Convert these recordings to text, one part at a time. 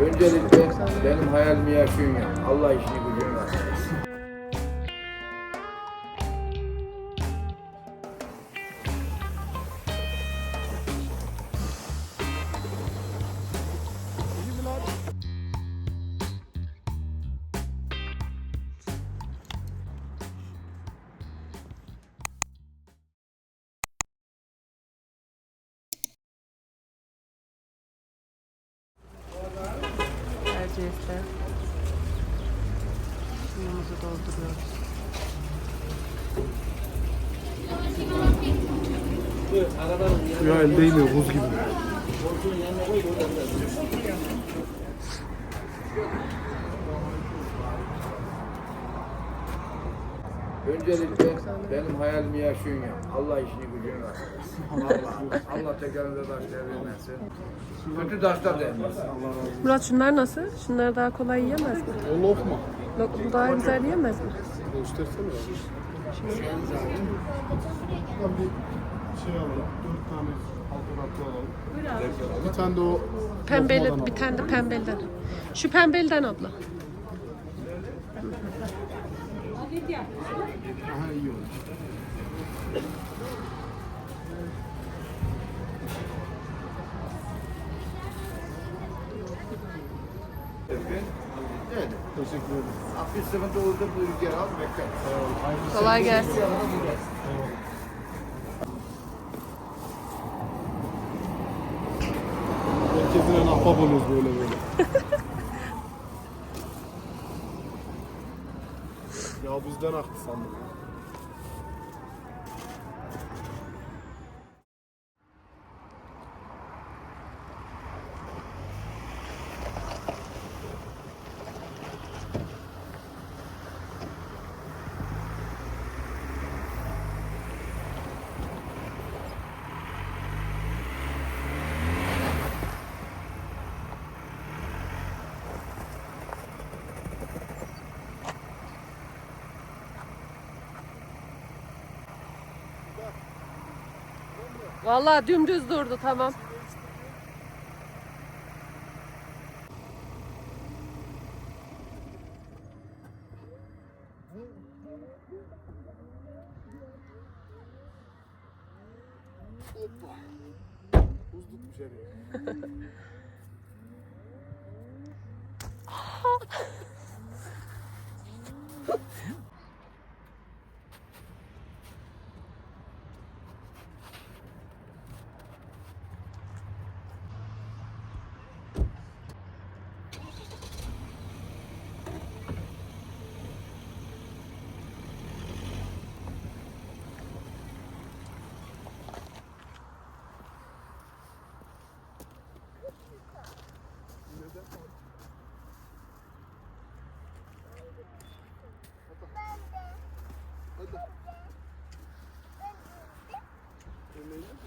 Öncelikle benim hayalimi yaşayın ya. Allah işini gücünü Öncelikle benim hayalimi yaşayın ya. Allah işini gücünü versin. Allah, Allah tekerinize taş vermesin. Kötü taşlar değmesin. Murat şunlar nasıl? Şunları daha kolay yiyemez mi? O lof mu? Lokum daha güzel yiyemez mi? Göstersene ya. Ben bir şey alalım. Dört tane altı rakı alalım. Bir tane de o Pembeli, bir tane de pembeliden. Şu pembeliden abla. Aha iyi olur. Evet. Teşekkür ederim. Bir sıkıntı olursa bu ülke al bekle. Kolay gelsin. Oluyoruz böyle böyle. ya bizden aktı sandım. Vallahi dümdüz durdu tamam. Buz tutmuş her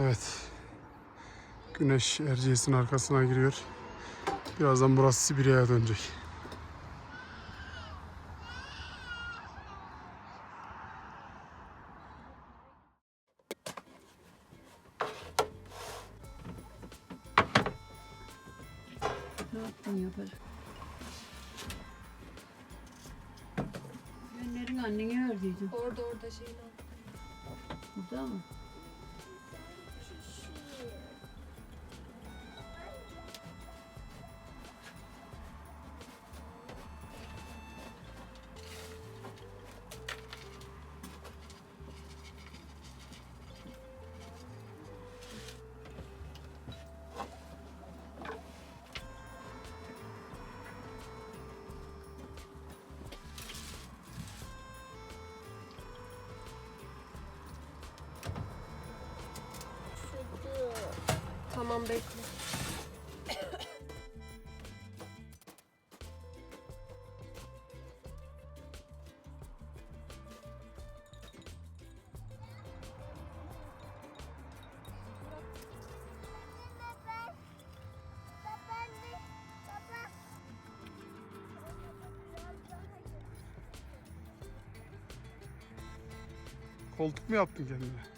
Evet. Güneş Erciyes'in arkasına giriyor. Birazdan burası Sibirya'ya dönecek. Ne yaptın yapar? Yönlerin anneni ördüydün. Orada orada şeyin al. Burada mı? Koltuk mu yaptın kendine?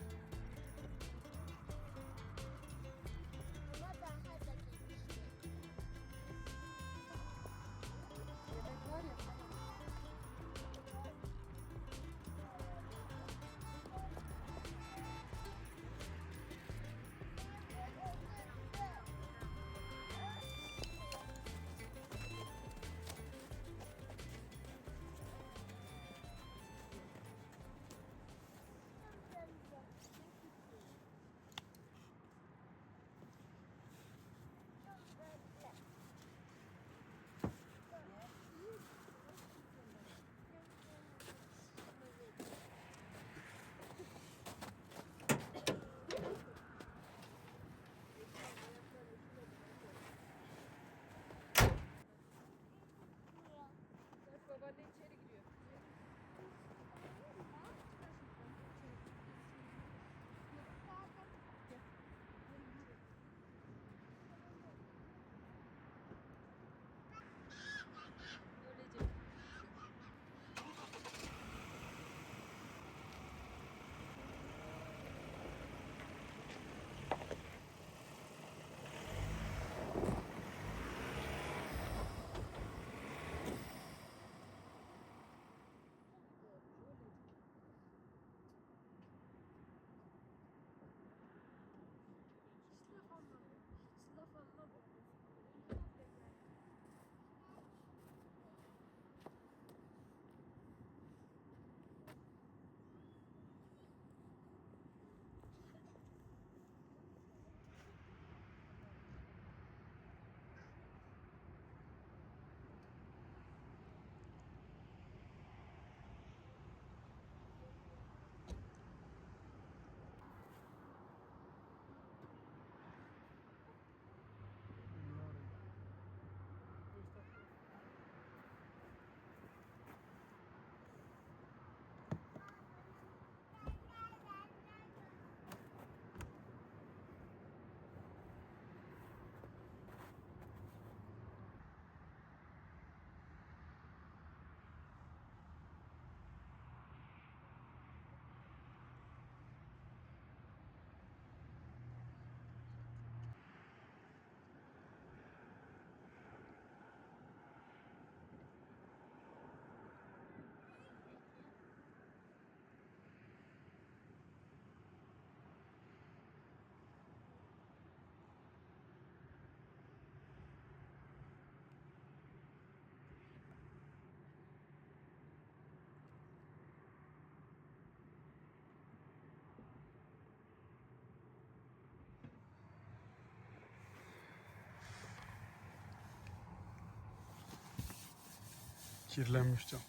Kirlenmiş cam.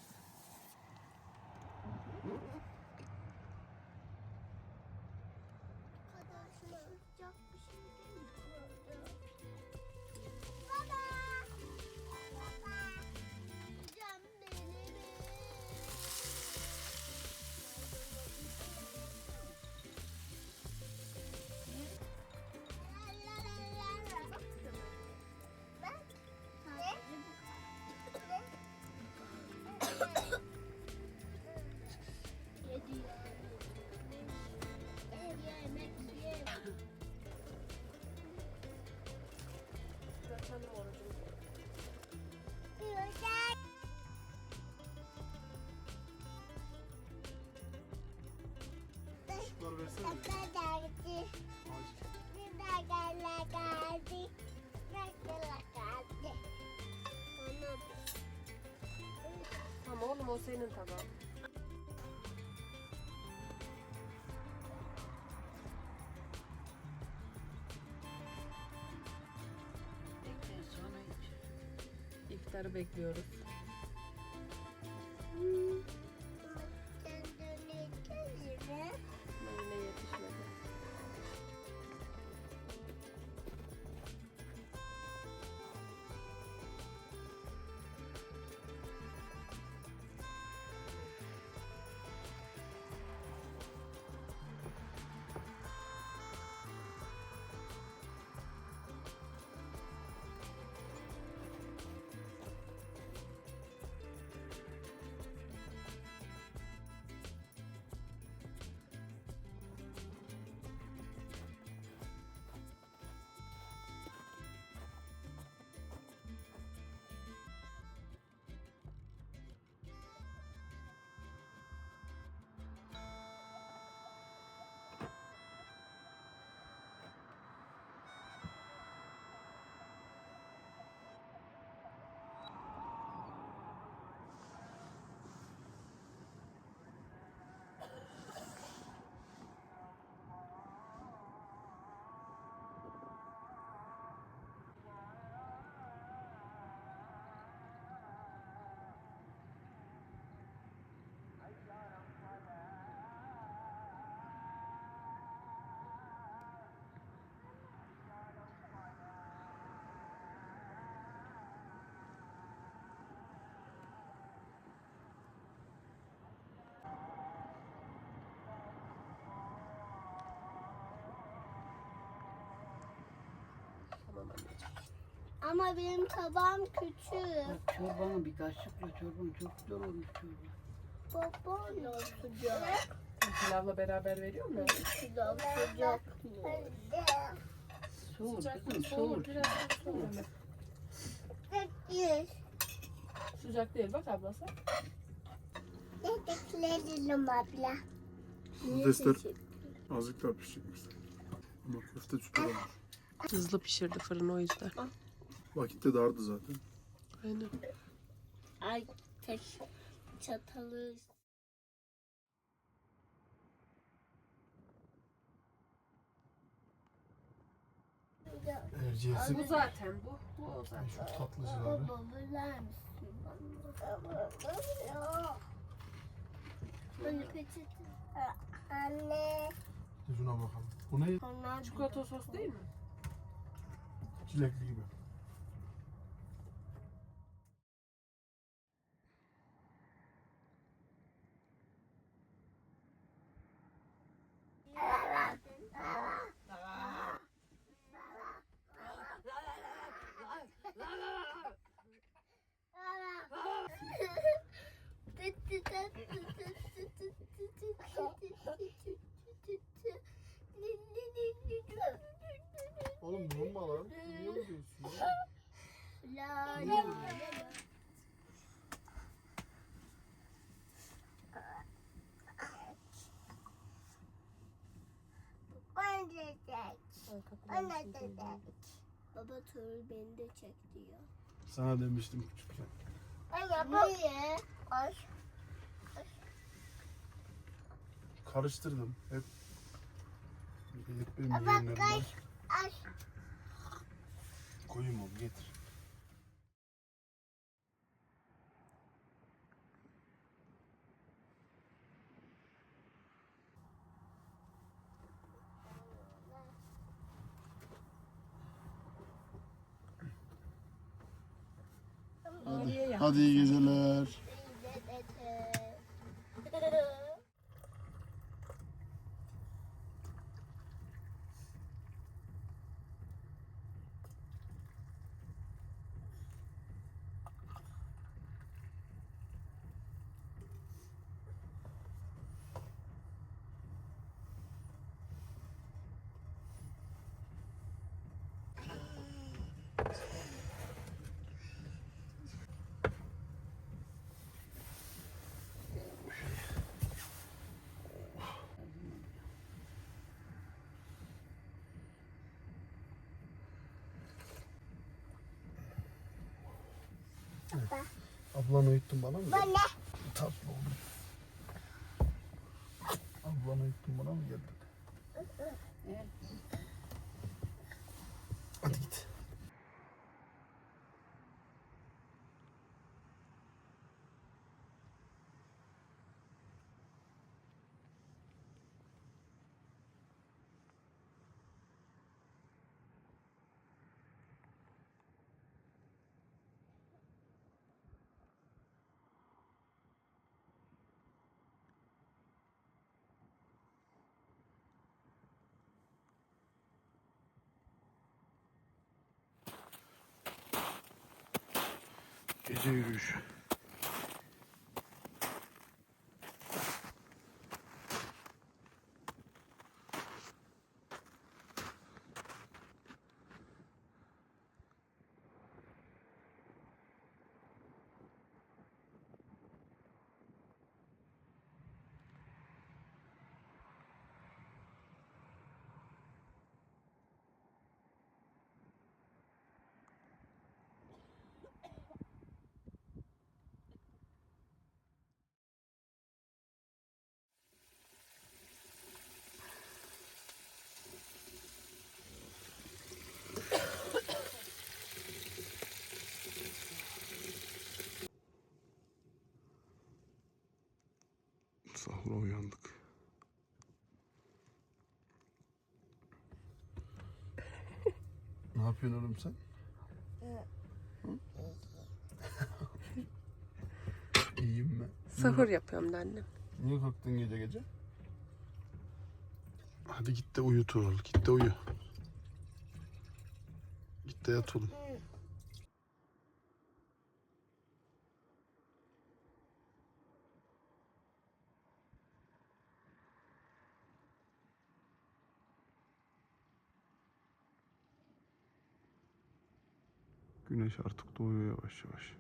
Versene. Papa geldi. Gel geldi. Bekle geldi. Onu Tamam oğlum o senin iç. İftarı bekliyoruz. Ama benim tabağım küçük. Bak çorbanı bir kaşıkla çorban çok güzel olmuş çorba. Baba ne sıcak? Pilavla beraber veriyor mu? Sıcak sıcak. Soğur Sıcak kızım mı? Soğur. soğur. Biraz soğur. Sıcak değil bak ablası. Dediklerim abla. Patatesler azıcık daha pişecekmiş. Ama köfte olmuş. Hızlı pişirdi fırın o yüzden. Vakit de dardı zaten. Aynen. Ay tek çatalı. Erciyes'in Bu zaten bu. Bu o zaten. şu tatlıcıları. Anne peçete. Anne. Bir Şuna bakalım. Bu ne? Çikolata sos değil mi? Çilekli gibi. Oğlum vurma lan. Niye vuruyorsun ya? La la la. Baba Tuğrul beni de çek diyor. Sana demiştim küçükken. Anne bak. Niye? Ay. Karıştırdım. Hep hep benim ay. Ay. Koyayım oğlum getir. Hadi, hadi iyi geceler. Ablanı uyuttun bana mı? Bana. Tatlı oldu. Ablanı uyuttun bana mı geldi? Hadi Gece yürüyüşü. Uyandık. ne yapıyorsun oğlum sen? İyiyim ben. Sahur yapıyorum da annem. Niye kalktın gece gece? Hadi git de uyu Tuğrul. Git de uyu. Git de yat oğlum. Güneş artık doğuyor yavaş yavaş.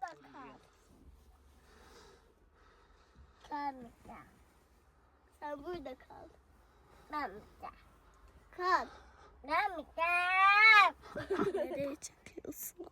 Burada kal. Ben burada. Sen burada kal. Ben burada. Kal. Ben burada. Nereye çekiyorsun?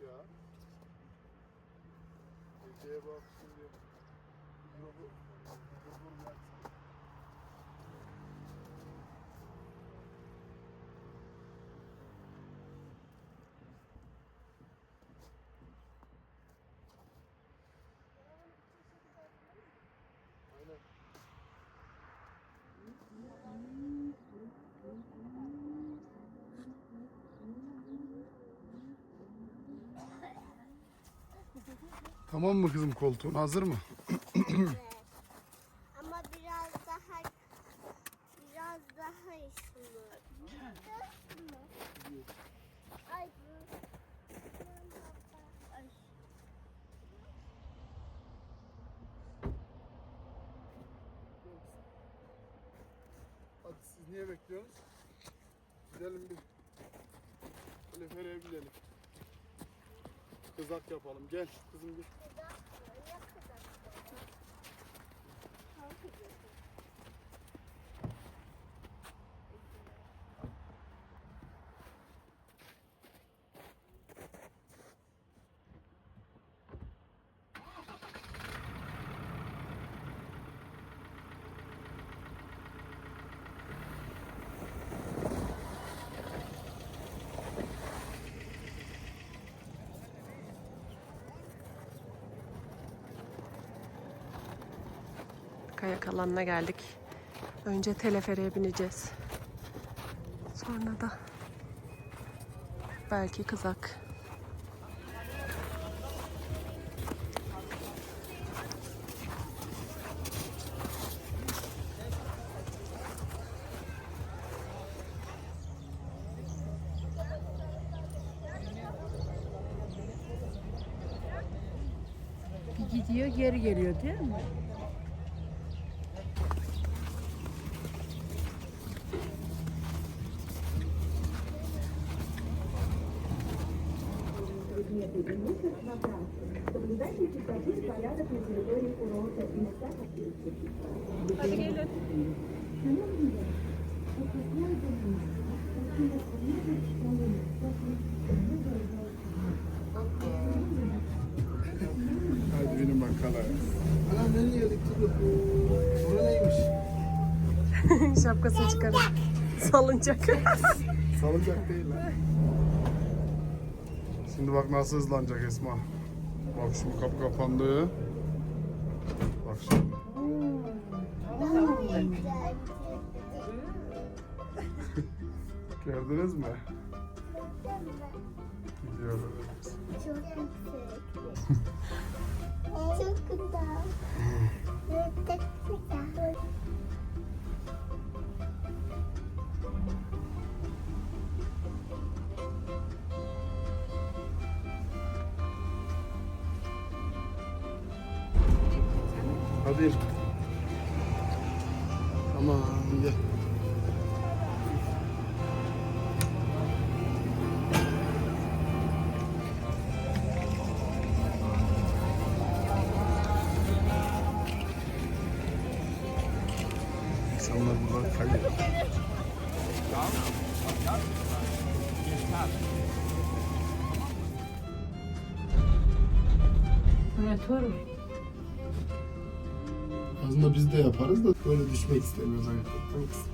Ya? Geceye bak Tamam mı kızım koltuğun hazır mı? Ama biraz daha biraz daha ışınlar. Ay. Hadi siz niye bekliyorsunuz? Gidelim bir. Teleferiğe binelim. Kızak yapalım. Gel kızım gel. Ne kadar? Kayak alanına geldik. Önce teleferiğe bineceğiz. Sonra da belki kızak. Bir gidiyor geri geliyor değil mi? Hadi benim bakkala. Anam nereye geldik? Bura neymiş? Şapkasını çıkarın. Salıncak. Salıncak değil lan. Şimdi bak nasıl hızlanacak Esma. Bak şimdi kapı kapandı. Bak şimdi. Gördünüz mü? Gidiyoruz. Çok yüksek. Çok güzel. Çok güzel. Hadi. Tamam gel. Da böyle düşmek istemiyoruz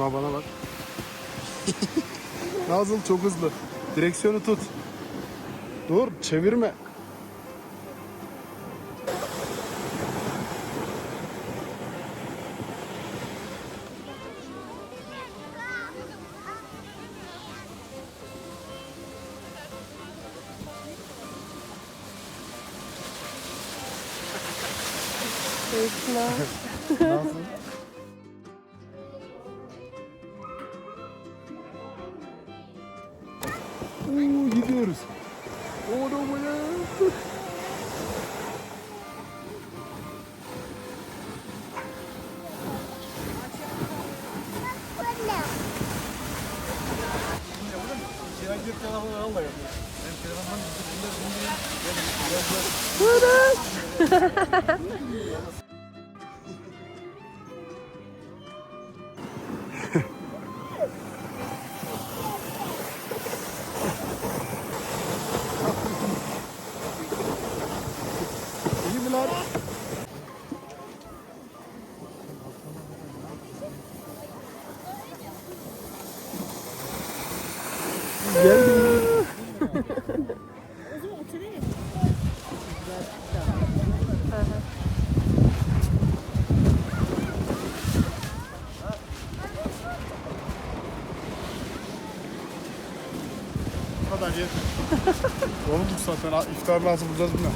Esma bana bak. Nazıl çok hızlı. Direksiyonu tut. Dur çevirme. İyi Bu kadar yeter. Yorulduk zaten. İftar lazım bulacağız bunu.